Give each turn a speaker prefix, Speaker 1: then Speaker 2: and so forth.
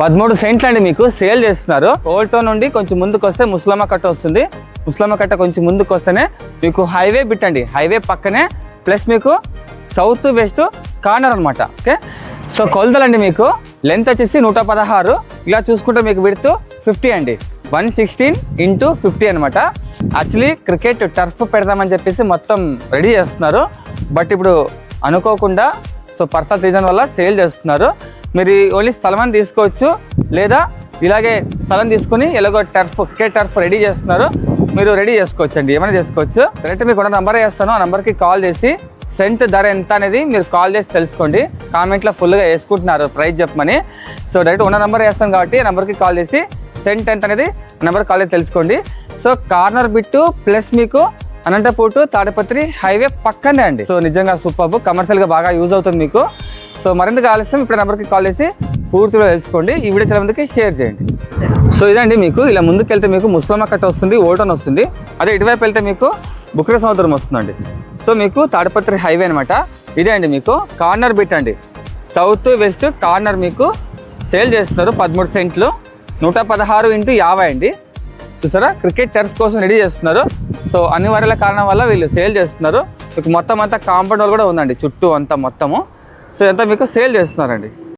Speaker 1: పదమూడు సెంట్లు అండి మీకు సేల్ చేస్తున్నారు. ఓల్డ్ నుండి కొంచెం ముందుకు వస్తే ముస్లమ్మ కట్ట వస్తుంది. ముస్లమ్మ కట్ట కొంచెం ముందుకు వస్తేనే మీకు హైవే బిట్ అండి. హైవే పక్కనే. ప్లస్ మీకు సౌత్ వెస్ట్ కార్నర్ అనమాట ఓకే? సో కొలతలండి మీకు. లెంత్ వచ్చేసి నూట పదహారు. ఇలా చూసుకుంటే మీకు విడుతూ ఫిఫ్టీ అండి. వన్ సిక్స్టీన్ ఇంటూ ఫిఫ్టీ అనమాట యాక్చువల్లీ క్రికెట్ టర్ఫ్ పెడదామని చెప్పేసి మొత్తం రెడీ చేస్తున్నారు. బట్ ఇప్పుడు అనుకోకుండా సో పర్పస్ రీజన్ వల్ల సేల్ చేస్తున్నారు. మీరు ఓన్లీ స్థలం అని తీసుకోవచ్చు. లేదా ఇలాగే స్థలం తీసుకుని ఎలాగో టర్ఫ్ కే టర్ఫ్ రెడీ చేస్తున్నారు. మీరు రెడీ చేసుకోవచ్చు అండి ఏమైనా చేసుకోవచ్చు. డైరెక్ట్ మీకు ఉన్న నంబర్ వేస్తాను. ఆ నెంబర్కి కాల్ చేసి సెంట్ ధర ఎంత అనేది మీరు కాల్ చేసి తెలుసుకోండి. కామెంట్లో ఫుల్గా వేసుకుంటున్నారు ప్రైస్ చెప్పమని. సో డైరెక్ట్ ఉన్న నెంబర్ వేస్తాను కాబట్టి ఆ నెంబర్కి కాల్ చేసి సెంట్ ఎంత అనేది నెంబర్ కాల్ చేసి తెలుసుకోండి. సో కార్నర్ బిట్టు ప్లస్ మీకు అనంతపూర్ తాడపత్రి హైవే పక్కనే అండి. సో నిజంగా సూపర్ కమర్షియల్గా బాగా యూజ్ అవుతుంది మీకు. సో మరింత ఆలస్యం ఇప్పుడు నెంబర్కి కాల్ చేసి పూర్తిగా తెలుసుకోండి. ఈ వీడియో చాలా మందికి షేర్ చేయండి. సో ఇదండి మీకు ఇలా ముందుకు వెళ్తే మీకు ముస్లమ్మ కట్ట వస్తుంది ఓటన్ వస్తుంది. అదే ఇటువైపు వెళ్తే మీకు బుక్ర సముద్రం వస్తుందండి. సో మీకు తాడపత్రి హైవే అనమాట ఇదే అండి మీకు కార్నర్ బిట్ అండి. సౌత్ వెస్ట్ కార్నర్ మీకు సేల్ చేస్తున్నారు పదమూడు సెంట్లు. నూట పదహారు ఇంటూ యాభై అండి. చూసారా? క్రికెట్ టర్ఫ్ కోసం రెడీ చేస్తున్నారు. సో అనివార్యాల కారణం వల్ల వీళ్ళు సేల్ చేస్తున్నారు. మీకు మొత్తం అంతా కాంపౌండ్ వాళ్ళు కూడా ఉందండి చుట్టూ అంతా మొత్తము. సో ఎంత మీకు సేల్ చేస్తున్నారండి?